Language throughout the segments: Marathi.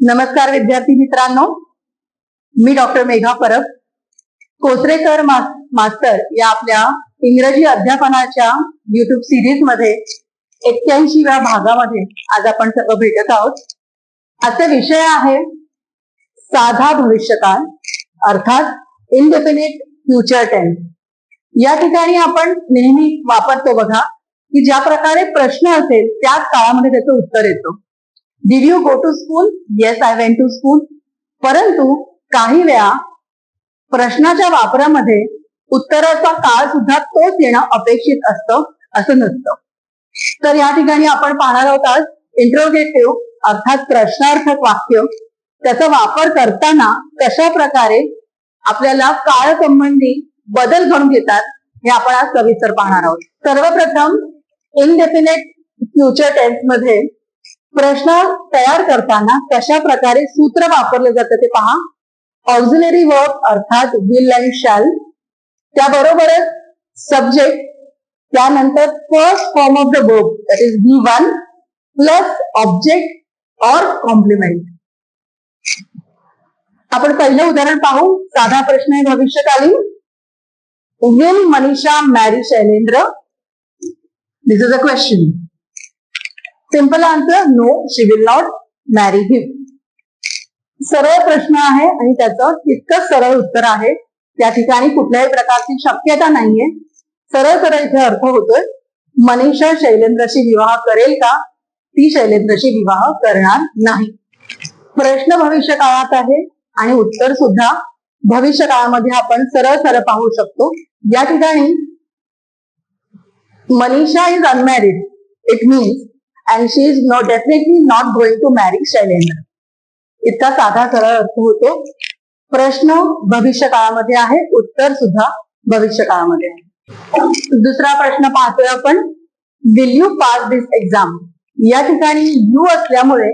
नमस्कार विद्यार्थी मित्रांनो. मी डॉक्टर मेघा परब. कोसरेकर मास्टर या आपल्या इंग्रजी अध्यापनाच्या युट्यूब सिरीजमध्ये एक्क्याऐंशीव्या भागामध्ये आज आपण सर्व भेटत आहोत. आजचा विषय आहे साधा भविष्यकाळ अर्थात इनडेफिनिट फ्युचर टेन्स या ठिकाणी आपण नेहमी वापरतो बघा की ज्या प्रकारे प्रश्न असेल त्याच काळामध्ये त्याचं उत्तर येतं. Did you go to school yes I went to school परंतु काही वेळा प्रश्नाच्या वापरामध्ये उत्तराचा काळ सुद्धा तोच येणं अपेक्षित असतं असं नसतं. तर या ठिकाणी आपण पाहणार आहोत आज इंट्रोगेटिव्ह अर्थात प्रश्नार्थक वाक्य त्याचा वापर करताना कशा प्रकारे आपल्याला काळ संबंधी बदल घडून घेतात हे आपण आज सविस्तर पाहणार आहोत. सर्वप्रथम इनडेफिनेट फ्युचर टेन्समध्ये प्रश्न तयार करताना कशा प्रकारे सूत्र वापरलं जातं ते पहा. ऑक्झिलरी वर्क अर्थात विल अँड शाल त्याबरोबरच सब्जेक्ट त्यानंतर first form of the verb that is V one plus object or complement आपण पहिलं उदाहरण पाहू. साधा प्रश्न आहे भविष्यकालीन. Will Manisha marry Shailendra this is a question simple answer no she will not marry him सरळ प्रश्न आहे आणि त्याचं इतकंच सरळ उत्तर आहे. त्या ठिकाणी कुठल्याही प्रकारची शक्यता नाहीये. सरळ सरळ इथे अर्थ होतोय. मनीषा शैलेंद्रशी विवाह करेल का? ती शैलेंद्रशी विवाह करणार नाही. प्रश्न भविष्य काळात आहे आणि उत्तर सुद्धा भविष्य काळामध्ये आपण सरळ सरळ पाहू शकतो. या ठिकाणी Manisha is unmarried it means and she is not definitely not going to marry Shailendra इतका साधा सरळ अर्थ होतो. प्रश्न भविष्य काळामध्ये आहे उत्तर सुद्धा भविष्य काळामध्ये आहे. दुसरा प्रश्न पाहतोय आपण. Will you pass this exam या ठिकाणी यू असल्यामुळे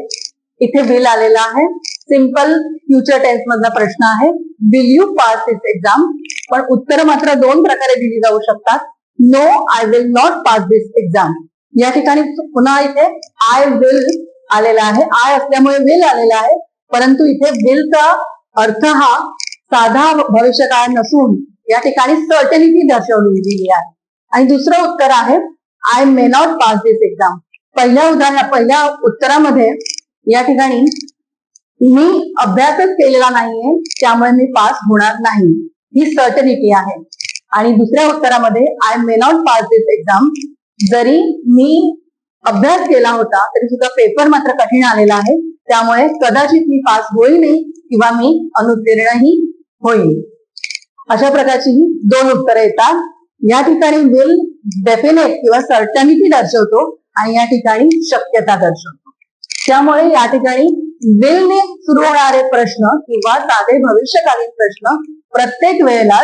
इथे विल आलेला आहे. सिंपल फ्युचर टेन्स मधला प्रश्न आहे. Will you pass this exam पण उत्तर मात्र दोन प्रकारे दिली जाऊ शकतात. No I will not pass this exam या ठिकाणी पुन्हा इथे आय विल आलेला आहे. आय असल्यामुळे विल आलेला आहे. परंतु इथे विलचा अर्थ हा साधा भविष्यकाळ नसून या ठिकाणी सर्टनिटी दर्शवली गेली आहे. आणि दुसरं उत्तर आहे I may not pass this exam पहिल्या उदाहरण पहिल्या उत्तरामध्ये या ठिकाणी मी अभ्यासच केलेला नाहीये त्यामुळे मी पास होणार नाही. ही सर्टनिटी आहे. आणि दुसऱ्या उत्तरामध्ये I may not pass this exam जरी मी अभ्यास केला होता तरी सुद्धा पेपर मात्र कठीण आलेला आहे. त्यामुळे कदाचित मी पास होईनही किंवा मी अनुत्तीर्णही होईल. अशा प्रकारची ही दोन उत्तरं येतात. या ठिकाणी विल डेफिनेट किंवा सर्टनिटी दर्शवतो आणि या ठिकाणी शक्यता दर्शवतो. त्यामुळे या ठिकाणी विलने सुरू होणारे प्रश्न किंवा साधे भविष्यकालीन प्रश्न प्रत्येक वेळेला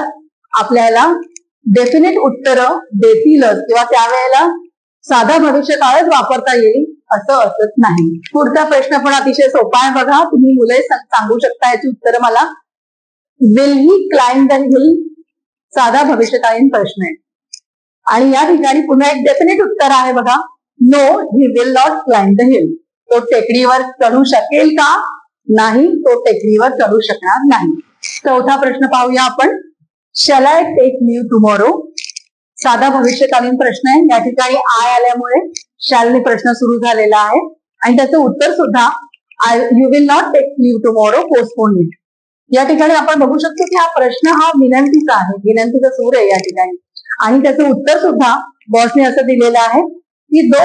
आपल्याला डेफिनेट उत्तर देतीलच किंवा त्यावेळेला साधा भविष्य काळच वापरता येईल असं असत नाही. पुढचा प्रश्न पण अतिशय सोपा आहे बघा. तुम्ही मुले सांगू शकता याची उत्तर मला. Will he climb the hill साधा भविष्यकालीन प्रश्न आहे. आणि या ठिकाणी पुन्हा एक डेफिनेट उत्तर आहे बघा. No he will not climb the hill तो टेकडीवर चढू शकेल का? नाही तो टेकडीवर चढू शकणार नाही. चौथा प्रश्न पाहूया आपण. Shall I take leave tomorrow साधा भविष्यकालीन प्रश्न आहे. या ठिकाणी आय आल्यामुळे शालने प्रश्न सुरू झालेला आहे. आणि त्याचं उत्तर सुद्धा I you will not take leave tomorrow postpone it या ठिकाणी आपण बघू शकतो की हा प्रश्न हा विनंतीचा आहे. विनंतीचा सूर आहे या ठिकाणी. आणि त्याचं उत्तर सुद्धा बॉसने असं दिलेलं आहे की though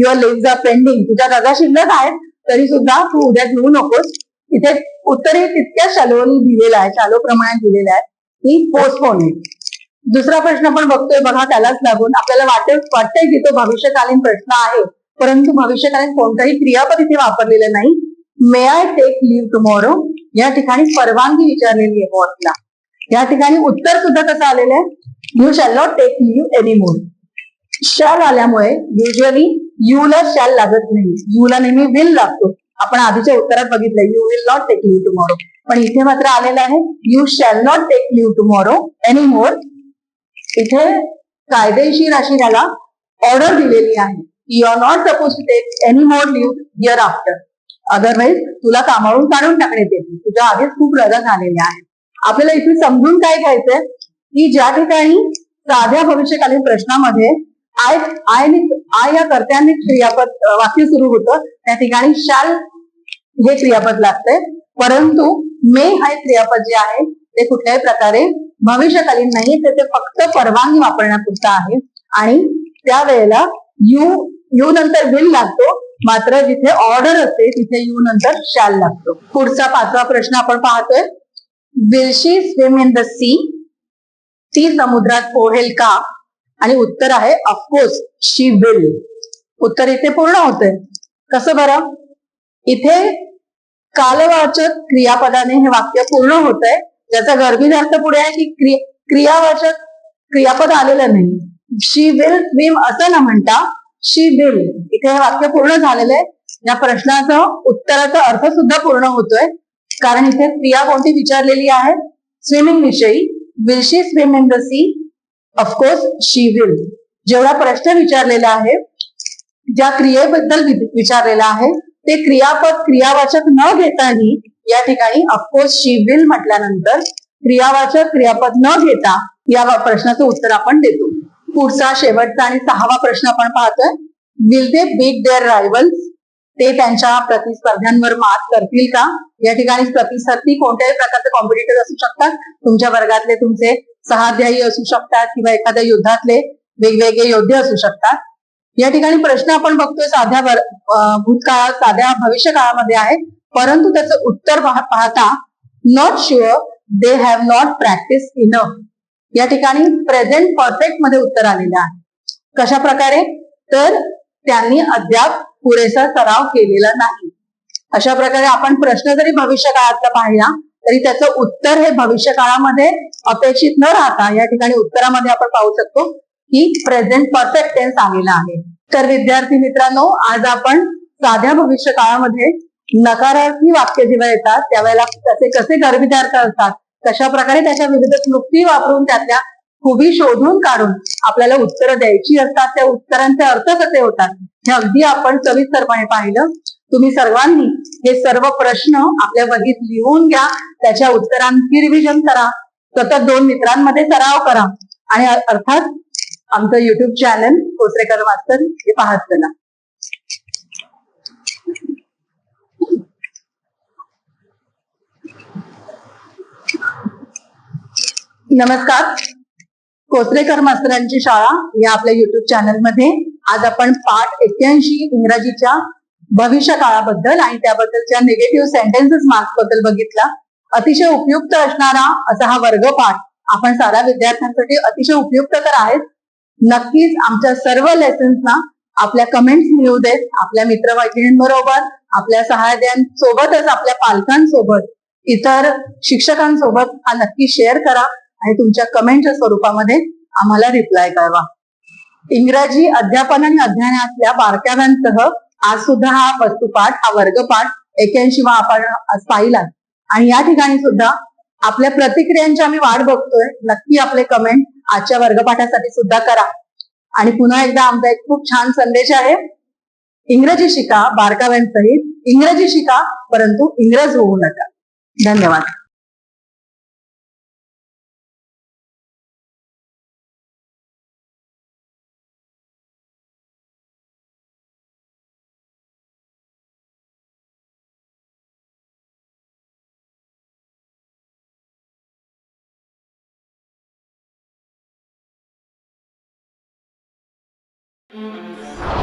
your leave are pending तुझ्या रजा शिल्लक आहेत तरी सुद्धा तू उद्या घेऊ नकोस. इथे उत्तर हे तितक्या शालोनी दिलेलं आहे. शालो प्रमाणात दिलेलं आहे. ही पोस्ट होणे दुसरा प्रश्न आपण बघतोय बघा त्यालाच लागून. आपल्याला वाटते वाटतंय की तो भविष्यकालीन प्रश्न आहे परंतु भविष्यकालीन कोणताही क्रियापद इथे वापरलेलं नाही. May I take leave tomorrow या ठिकाणी परवानगी विचारलेली आहे बॉसला या ठिकाणी उत्तर सुद्धा कसं आलेलं आहे? You shall not take leave any more shall आल्यामुळे युजली ला शॅल लागत नाही. ला नेहमी विल लागतो. आपण आधीच्या उत्तरात बघितलं you will not take leave tomorrow पण इथे मात्र आलेलं आहे. You shall not take leave tomorrow any more इथे कायदेशीर अशी त्याला ऑर्डर दिलेली आहे. You are not suppose to take any more leave year after otherwise तुला कामावरून काढून टाकण्यात येतील तुझ्या आधीच खूप रजा झालेल्या आहेत आपल्याला इथे समजून काय घ्यायचंय? की ज्या ठिकाणी साध्या भविष्यकालीन प्रश्नामध्ये आय आय आय या कर्त्याने क्रियापद वाक्य सुरू होतं त्या ठिकाणी शाल हे क्रियापद लागतंय. परंतु मे हे क्रियापद जे आहे ते कुठल्याही प्रकारे भविष्यकालीन नाही तर ते फक्त परवानगी वापरण्यापुरता आहे. आणि त्यावेळेला यू यू नंतर विल लागतो मात्र जिथे ऑर्डर असते तिथे यू नंतर शॅल लागतो. पुढचा पाचवा प्रश्न आपण पाहतोय. Will she swim in the sea ती समुद्रात पोहेल का? आणि उत्तर आहे अफकोर्स शी विल उत्तर इथे पूर्ण होतंय. कसं बरं? इथे कालवाचक क्रियापदाने हे वाक्य पूर्ण होत आहे ज्याचा गर्भित अर्थ पुढे आहे की क्रिया क्रियावाचक क्रियापद आलेलं नाही. शी विल स्विम असं ना म्हणता शी विल इथे हे वाक्य पूर्ण झालेलं आहे. या प्रश्नाचं उत्तराचा अर्थ सुद्धा पूर्ण होतोय. कारण इथे क्रिया कोणती विचारलेली आहे? स्विमिंग विषयी. Will she swim in the sea of course she will जेवढा प्रश्न विचारलेला आहे ज्या क्रियेबद्दल विचारलेला आहे ते क्रियापद क्रियावाचक न घेताही या ठिकाणी अफकोर्स शी विल म्हटल्यानंतर क्रियावाचक क्रियापद न घेता या प्रश्नाचं उत्तर आपण देतो. पुढचा शेवटचा आणि सहावा प्रश्न आपण पाहतोय. Will they beat their rivals ते त्यांच्या प्रतिस्पर्ध्यांवर मात करतील का? या ठिकाणी प्रतिस्पर्धी कोणत्याही प्रकारचे कॉम्पिटिटर असू शकतात. तुमच्या वर्गातले तुमचे सहाध्यायी असू शकतात किंवा एखाद्या युद्धातले वेगवेगळे योद्धे असू शकतात. या ठिकाणी प्रश्न आपण बघतोय साध्या भूतकाळात साध्या भविष्य काळामध्ये आहे परंतु त्याचं उत्तर पाहता not sure they have not practice in या ठिकाणी प्रेझेंट परफेक्टमध्ये उत्तर आलेलं आहे. कशा प्रकारे? तर त्यांनी अद्याप पुरेसा सराव केलेला नाही. अशा प्रकारे आपण प्रश्न जरी भविष्य काळातला पाहिला तरी त्याचं उत्तर हे भविष्य काळामध्ये अपेक्षित न राहता या ठिकाणी उत्तरामध्ये आपण पाहू शकतो. की प्रेझेंट परफेक्ट टेन्स आलेला आहे. तर विद्यार्थी मित्रांनो आज आपण साध्या भविष्य काळामध्ये नकारार्थी वाक्य जेव्हा येतात त्यावेळेला त्याचे कसे गर्भितार्थ असतात कशा प्रकारे त्याच्या विविध क्लुप्ती वापरून त्यातल्या खुबी शोधून काढून आपल्याला उत्तरं द्यायची असतात त्या उत्तरांचे अर्थ कसे होतात हे अगदी आपण सविस्तरपणे पाहिलं. तुम्ही सर्वांनी हे सर्व प्रश्न आपल्या वहीत लिहून घ्या त्याच्या उत्तरांची रिव्हिजन करा. सतत दोन मित्रांमध्ये सराव करा. आणि अर्थात आमचं युट्यूब चॅनल कोसरेकर मास्तर हे पाहत चला नमस्कार. कोसरेकर मास्तरांची शाळा या आपल्या युट्यूब चॅनलमध्ये. आज आपण पाठ एक्क्याऐंशी इंग्रजीच्या भविष्य काळाबद्दल आणि त्याबद्दलच्या निगेटिव्ह सेंटेन्सेस मार्क्सबद्दल बघितला. अतिशय उपयुक्त असणारा असा हा वर्गपाठ आपण साऱ्या विद्यार्थ्यांसाठी अतिशय उपयुक्त तर आहेच नक्कीच आमच्या सर्व लेसन्सना आपल्या कमेंट्स लिहू देत आपल्या मित्रमैत्रिणींबरोबर आपल्या सहाय्यांसोबतच आपल्या पालकांसोबत इतर शिक्षकांसोबत हा नक्की शेअर करा आणि तुमच्या कमेंटच्या स्वरूपामध्ये आम्हाला रिप्लाय कळवा इंग्रजी अध्यापन आणि अध्ययनातल्या बारकाव्यांसह आज सुद्धा हा वस्तुपाठ हा वर्गपाठ एक्याऐंशी वा आपण पाहिला. आणि या ठिकाणी सुद्धा आपल्या प्रतिक्रियांची आम्ही वाट बघतोय. नक्की आपले कमेंट आजच्या वर्गपाठासाठी सुद्धा करा. आणि पुन्हा एकदा आमचा एक खूप छान संदेश आहे. इंग्रजी शिका बारकाव्यांसहित. इंग्रजी शिका परंतु इंग्रज होऊ नका. धन्यवाद. Música